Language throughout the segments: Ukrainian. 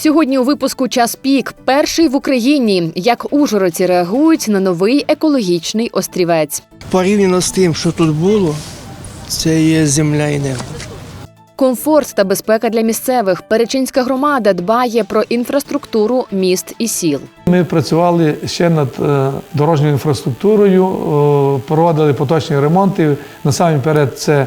Сьогодні у випуску час пік перший в Україні. Як ужгородці реагують на новий екологічний острівець. Порівняно з тим, що тут було, це є земля і небо. Комфорт та безпека для місцевих. Перечинська громада дбає про інфраструктуру міст і сіл. Ми працювали ще над е, дорожньою інфраструктурою, е, проводили поточні ремонти. Насамперед, це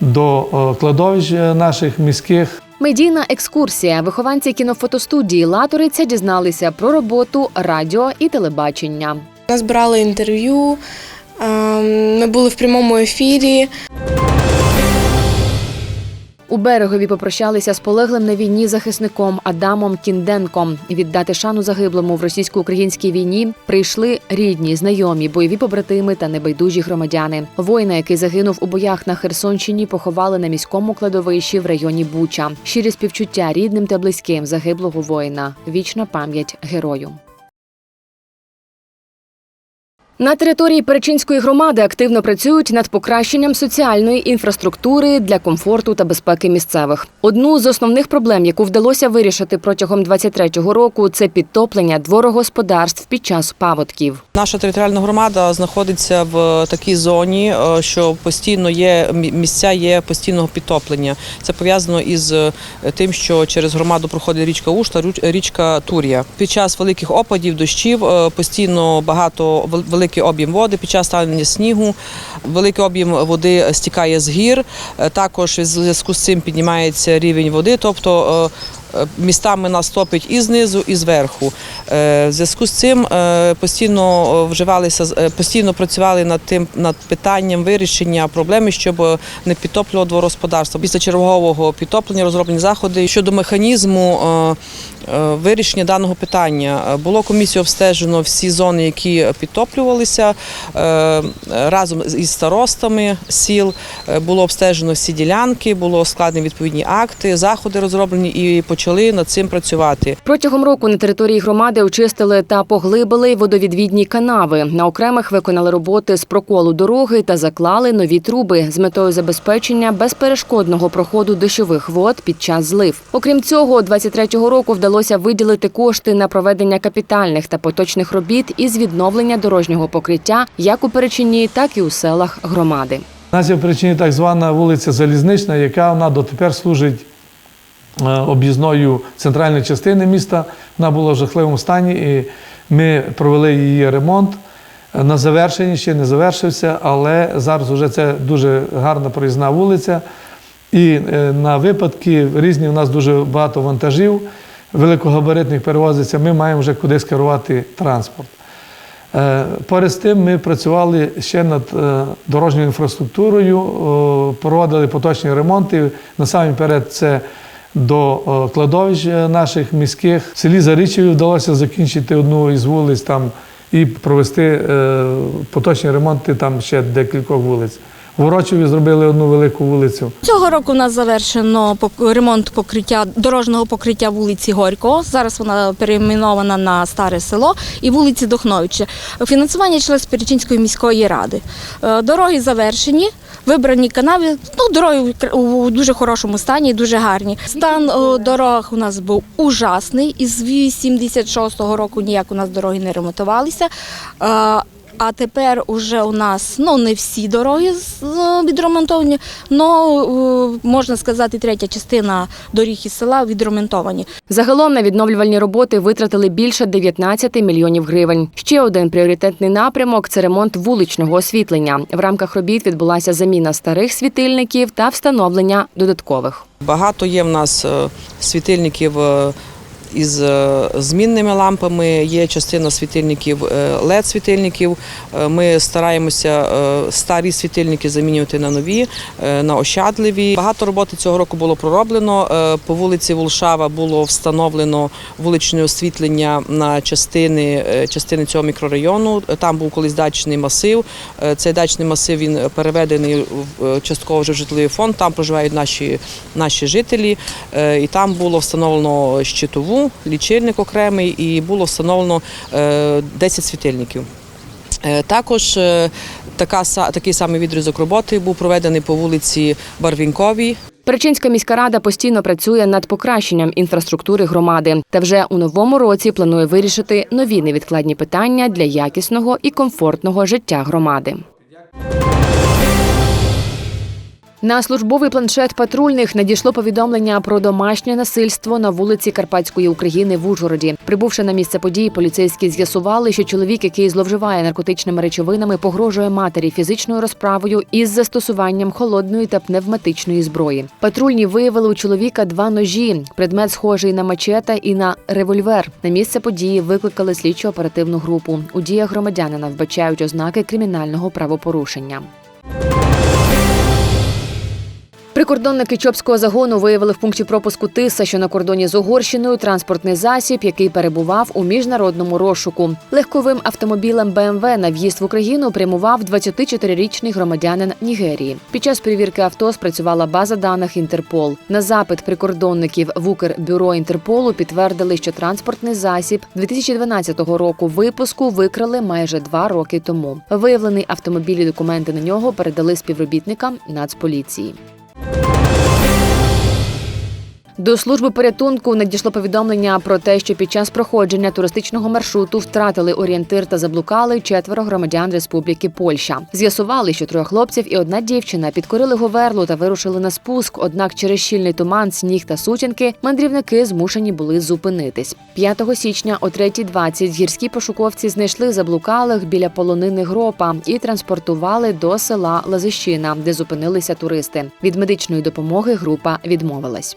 до е, кладовищ наших міських. Медійна екскурсія. Вихованці кінофотостудії Латориця дізналися про роботу радіо і телебачення. Нас брали інтерв'ю, ем, ми були в прямому ефірі. У берегові попрощалися з полеглим на війні захисником Адамом Кінденком. Віддати шану загиблому в російсько-українській війні прийшли рідні, знайомі, бойові побратими та небайдужі громадяни. Воїна, який загинув у боях на Херсонщині, поховали на міському кладовищі в районі Буча. Щирі співчуття рідним та близьким загиблого воїна. Вічна пам'ять герою. На території Перечинської громади активно працюють над покращенням соціальної інфраструктури для комфорту та безпеки місцевих. Одну з основних проблем, яку вдалося вирішити протягом 23-го року, це підтоплення дворогосподарств під час паводків. Наша територіальна громада знаходиться в такій зоні, е, що постійно є місця є постійного підтоплення. Це пов'язано із е, тим, що через громаду проходить річка Ушта, річка Тур'я. Під час великих опадів, дощів е, постійно багато вел- великий об'єм води. Під час ставлення снігу великий об'єм води стікає з гір. Е, Також в зв'язку з цим піднімається рівень води, тобто. Е, Містами нас топить і знизу, і зверху. Е, В зв'язку з цим е, постійно вживалися постійно працювали над тим над питанням вирішення проблеми, щоб не підтоплювало дворогосподарство. Після чергового підтоплення розроблені заходи щодо механізму вирішення даного питання. Було комісію обстежено всі зони, які підтоплювалися разом із старостами сіл. Було обстежено всі ділянки, було складені відповідні акти, заходи розроблені і почали над цим працювати. Протягом року на території громади очистили та поглибили водовідвідні канави. На окремих виконали роботи з проколу дороги та заклали нові труби з метою забезпечення безперешкодного проходу дощових вод під час злив. Окрім цього, 23-го року вдалося виділити кошти на проведення капітальних та поточних робіт із відновлення дорожнього покриття як у Перечині, так і у селах громади. У нас є в причині так звана вулиця Залізнична, яка вона дотепер служить об'їзною центральної частини міста. Вона була в жахливому стані, і ми провели її ремонт. Е, На завершенні ще не завершився, але зараз вже це дуже гарна проїзна вулиця. І е, на випадки різні у нас дуже багато вантажів великогабаритних перевозиться. Ми маємо вже куди скерувати транспорт. Е, Поряд з тим ми працювали ще над е, дорожньою інфраструктурою, проводили поточні ремонти. Насамперед, це до кладовищ е, наших міських. В селі Зарічеві вдалося закінчити одну із вулиць там і провести е, поточні ремонти там ще декількох вулиць. В Урочеві зробили одну велику вулицю. Цього року у нас завершено ремонт покриття дорожнього покриття вулиці Горького. Зараз вона перейменована на старе село і вулиці Дохновича. Фінансування через Перечинської міської ради. Е, Дороги завершені. Вибрані канави, ну дороги у дуже хорошому стані, дуже гарні. Стан е, дорог у нас був ужасний. Із 86-го року ніяк у нас дороги не ремонтувалися. А тепер уже у нас ну не всі дороги з- відремонтовані, але можна сказати, третя частина доріг із села відремонтовані. Загалом на відновлювальні роботи витратили більше 19 мільйонів гривень. Ще один пріоритетний напрямок це ремонт вуличного освітлення. В рамках робіт відбулася заміна старих світильників та встановлення додаткових. Багато є в нас е, світильників е, із е, змінними лампами, є частина світильників led світильників Ми стараємося е, старі світильники замінювати на нові, е, на ощадливі. Багато роботи цього року було пророблено. Е, По вулиці Волшава було встановлено вуличне освітлення на частини, е, частини цього мікрорайону. Там був колись дачний масив. Е, Цей дачний масив він переведений е, частково вже в житловий фонд. Там проживають наші, наші жителі. Е, І там було встановлено щитову, лічильник окремий, і було встановлено е, 10 світильників. Е, Також е, така, такий самий відрізок роботи був проведений по вулиці Барвінковій. Перечинська міська рада постійно працює над покращенням інфраструктури громади та вже у новому році планує вирішити нові невідкладні питання для якісного і комфортного життя громади. На службовий планшет патрульних надійшло повідомлення про домашнє насильство на вулиці Карпатської України в Ужгороді. Прибувши на місце події, поліцейські з'ясували, що чоловік, який зловживає наркотичними речовинами, погрожує матері фізичною розправою із застосуванням холодної та пневматичної зброї. Патрульні виявили у чоловіка два ножі, предмет схожий на мачета і на револьвер. На місце події викликали слідчо оперативну групу. У діях громадянина вбачають ознаки кримінального правопорушення. Прикордонники Чопського загону виявили в пункті пропуску Тиса, що на кордоні з Угорщиною транспортний засіб, який перебував у міжнародному розшуку. Легковим автомобілем БМВ на в'їзд в Україну прямував 24-річний громадянин Нігерії. Під час перевірки авто спрацювала база даних Інтерпол. На запит прикордонників в Укрбюро Інтерполу підтвердили, що транспортний засіб 2012 року випуску викрали майже два роки тому. Виявлений автомобіль і документи на нього передали співробітникам Нацполіції. you До служби порятунку надійшло повідомлення про те, що під час проходження туристичного маршруту втратили орієнтир та заблукали четверо громадян Республіки Польща. З'ясували, що троє хлопців і одна дівчина підкорили говерлу та вирушили на спуск. Однак через щільний туман, сніг та сутінки мандрівники змушені були зупинитись. 5 січня о 3.20 гірські пошуковці знайшли заблукалих біля полонини гропа і транспортували до села Лазищина, де зупинилися туристи. Від медичної допомоги група відмовилась.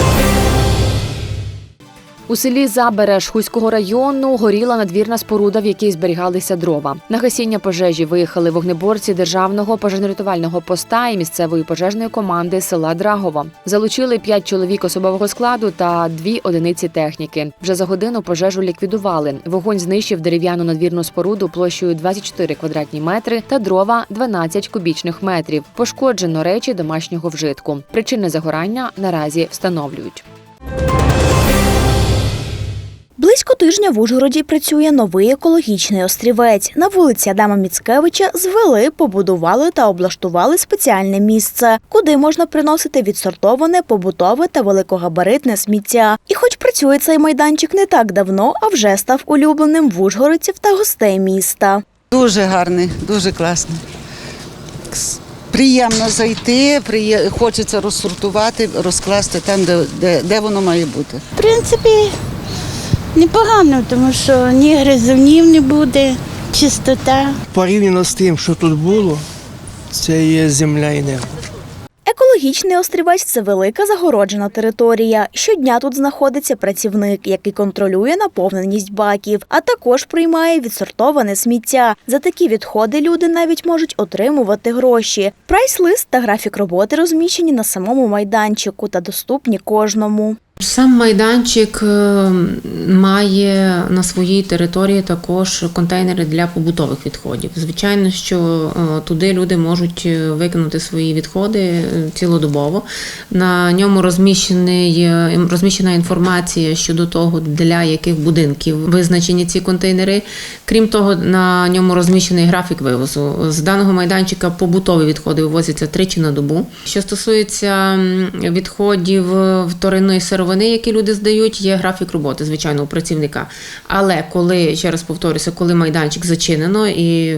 У селі Забереж Хуського району горіла надвірна споруда, в якій зберігалися дрова. На гасіння пожежі виїхали вогнеборці державного пожежно-рятувального поста і місцевої пожежної команди села Драгово. Залучили п'ять чоловік особового складу та дві одиниці техніки. Вже за годину пожежу ліквідували. Вогонь знищив дерев'яну надвірну споруду площею 24 квадратні метри та дрова 12 кубічних метрів. Пошкоджено речі домашнього вжитку. Причини загорання наразі встановлюють. Близько тижня в Ужгороді працює новий екологічний острівець. На вулиці Адама Міцкевича звели, побудували та облаштували спеціальне місце, куди можна приносити відсортоване, побутове та великогабаритне сміття. І хоч працює цей майданчик не так давно, а вже став улюбленим в ужгородців та гостей міста. Дуже гарний, дуже класний. Приємно зайти, приє- хочеться розсортувати, розкласти там, де, де, де воно має бути. В принципі, непогано, тому що ні гризунів не буде, чистота. Порівняно з тим, що тут було, це є земля і небо. Екологічний острівець це велика загороджена територія. Щодня тут знаходиться працівник, який контролює наповненість баків, а також приймає відсортоване сміття. За такі відходи люди навіть можуть отримувати гроші. Прайс-лист та графік роботи розміщені на самому майданчику та доступні кожному. Сам майданчик е, має на своїй території також контейнери для побутових відходів. Звичайно, що е, туди люди можуть е, викинути свої відходи цілодобово. На ньому розміщена інформація щодо того, для яких будинків визначені ці контейнери. Крім того, на ньому розміщений графік вивозу. З даного майданчика побутові відходи вивозяться тричі на добу. Що стосується відходів вторинної сировини, які люди здають, є графік роботи, звичайно, у працівника. Але коли, ще раз повторюся, коли майданчик зачинено і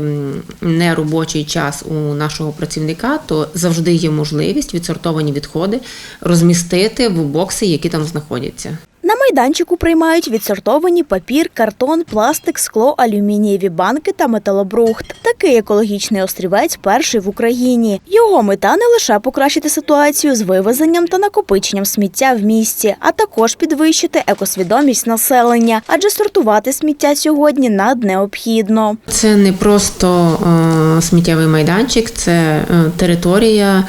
не робочий час у нашого працівника, то завжди є можливість відсортовані відходи розмістити в бокси, які там знаходяться. На майданчику приймають відсортовані папір, картон, пластик, скло, алюмінієві банки та металобрухт. Такий екологічний острівець перший в Україні. Його мета не лише покращити ситуацію з вивезенням та накопиченням сміття в місті, а також підвищити екосвідомість населення, адже сортувати сміття сьогодні над необхідно. Це не просто е, сміттєвий майданчик, це е, територія.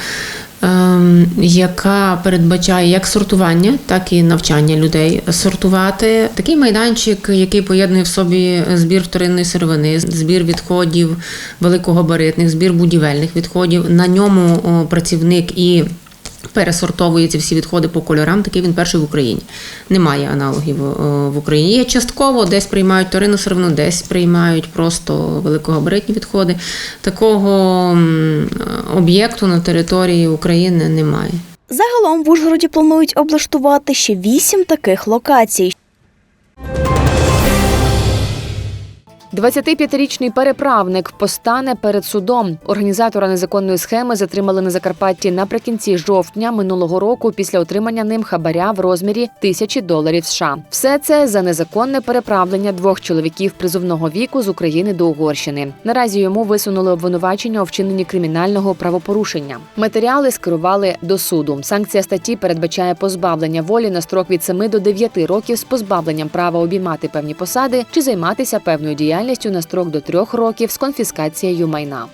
Ем, Яка передбачає як сортування, так і навчання людей сортувати. Такий майданчик, який поєднує в собі збір вторинної сировини, збір відходів великогабаритних, збір будівельних відходів. На ньому працівник і пересортовує ці всі відходи по кольорам. Такий він перший в Україні. Немає аналогів е, в Україні. Є частково, десь приймають вторинну сировину, десь приймають просто великогабаритні відходи. Такого об'єкту на території України немає. Загалом в Ужгороді планують облаштувати ще вісім таких локацій. 25-річний переправник постане перед судом. Організатора незаконної схеми затримали на Закарпатті наприкінці жовтня минулого року після отримання ним хабаря в розмірі тисячі доларів США. Все це за незаконне переправлення двох чоловіків призовного віку з України до Угорщини. Наразі йому висунули обвинувачення у вчиненні кримінального правопорушення. Матеріали скерували до суду. Санкція статті передбачає позбавлення волі на строк від 7 до 9 років з позбавленням права обіймати певні посади чи займатися певною діяльністю на строк до трьох років з конфіскацією майна.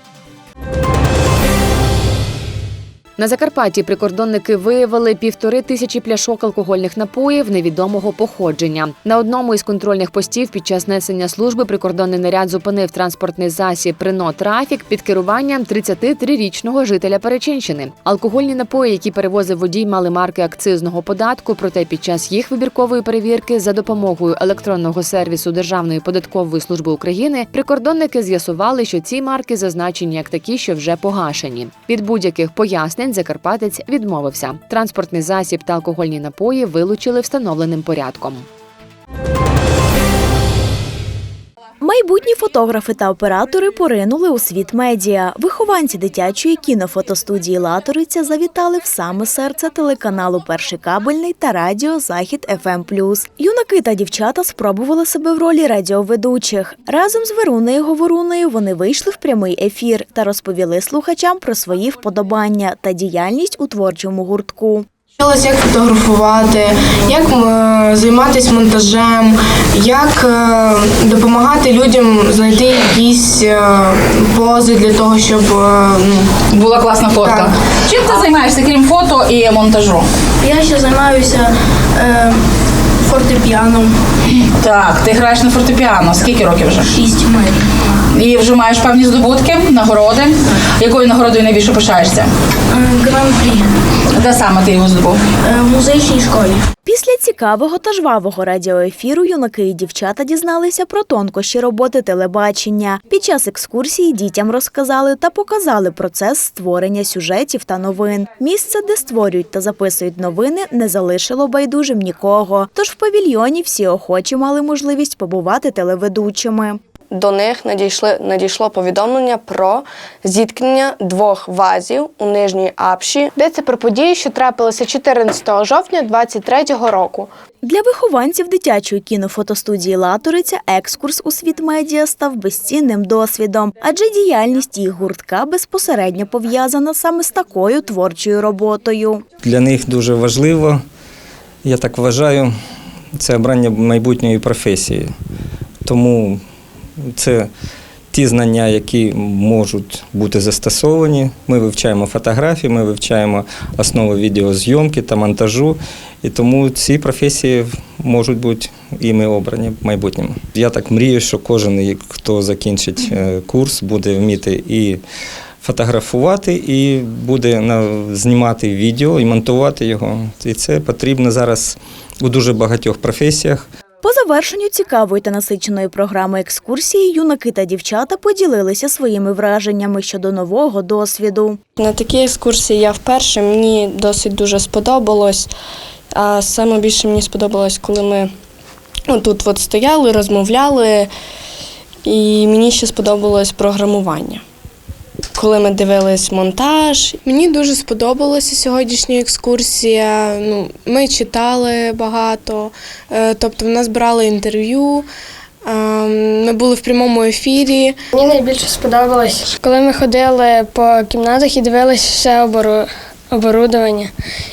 На Закарпатті прикордонники виявили півтори тисячі пляшок алкогольних напоїв невідомого походження. На одному із контрольних постів під час несення служби прикордонний наряд зупинив транспортний засіб Рено Трафік під керуванням 33-річного жителя Перечинщини. Алкогольні напої, які перевозив водій, мали марки акцизного податку. Проте під час їх вибіркової перевірки за допомогою електронного сервісу Державної податкової служби України прикордонники з'ясували, що ці марки зазначені як такі, що вже погашені. Від будь-яких пояснень Закарпатець відмовився. Транспортний засіб та алкогольні напої вилучили встановленим порядком. Майбутні фотографи та оператори поринули у світ медіа. Вихованці дитячої кінофотостудії Латориця завітали в саме серце телеканалу Перший кабельний та радіо Захід ФМ Юнаки та дівчата спробували себе в ролі радіоведучих. Разом з Верунею Говорунею вони вийшли в прямий ефір та розповіли слухачам про свої вподобання та діяльність у творчому гуртку. Вчилась, як фотографувати, як займатися монтажем, як е, допомагати людям знайти якісь е, пози для того, щоб е, ну, Була класна фотка. Так. Чим ти займаєшся, крім фото і монтажу? Я ще займаюся е, фортепіаном. Так, ти граєш на фортепіано. Скільки років вже? Шість маю. І вже маєш певні здобутки, нагороди. Якою нагородою найбільше пишаєшся? Гран-прі Де саме ти його здобув? е, в музичній школі. Після цікавого та жвавого радіоефіру юнаки і дівчата дізналися про тонкощі роботи телебачення. Під час екскурсії дітям розказали та показали процес створення сюжетів та новин. Місце, де створюють та записують новини, не залишило байдужим нікого. Тож в павільйоні всі охочі мали можливість побувати телеведучими. До них надійшли надійшло повідомлення про зіткнення двох вазів у нижній апші. Йдеться про події, що трапилися 14 жовтня 23-го року. Для вихованців дитячої кінофотостудії Латориця екскурс у світ медіа став безцінним досвідом, адже діяльність їх гуртка безпосередньо пов'язана саме з такою творчою роботою. Для них дуже важливо, я так вважаю, це обрання майбутньої професії. Тому це ті знання, які можуть бути застосовані. Ми вивчаємо фотографії, ми вивчаємо основи відеозйомки та монтажу. І тому ці професії можуть бути і ми обрані в майбутньому. Я так мрію, що кожен, хто закінчить е, курс, буде вміти і фотографувати, і буде знімати відео і монтувати його. І це потрібно зараз у дуже багатьох професіях. По завершенню цікавої та насиченої програми екскурсії юнаки та дівчата поділилися своїми враженнями щодо нового досвіду. На такій екскурсії я вперше, мені досить дуже сподобалось. А саме більше мені сподобалось, коли ми тут от стояли, розмовляли, і мені ще сподобалось програмування. Коли ми дивились монтаж, Мені дуже сподобалася сьогоднішня екскурсія. Ну, ми читали багато, е, тобто в нас брали інтерв'ю. е, Ми були в прямому ефірі. Мені найбільше сподобалось, коли ми ходили по кімнатах і дивилися все обору... оборудовання,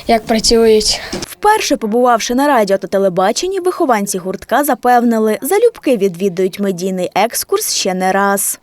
як працюють. Вперше побувавши на радіо та телебаченні, вихованці гуртка запевнили, залюбки відвідують медійний екскурс ще не раз.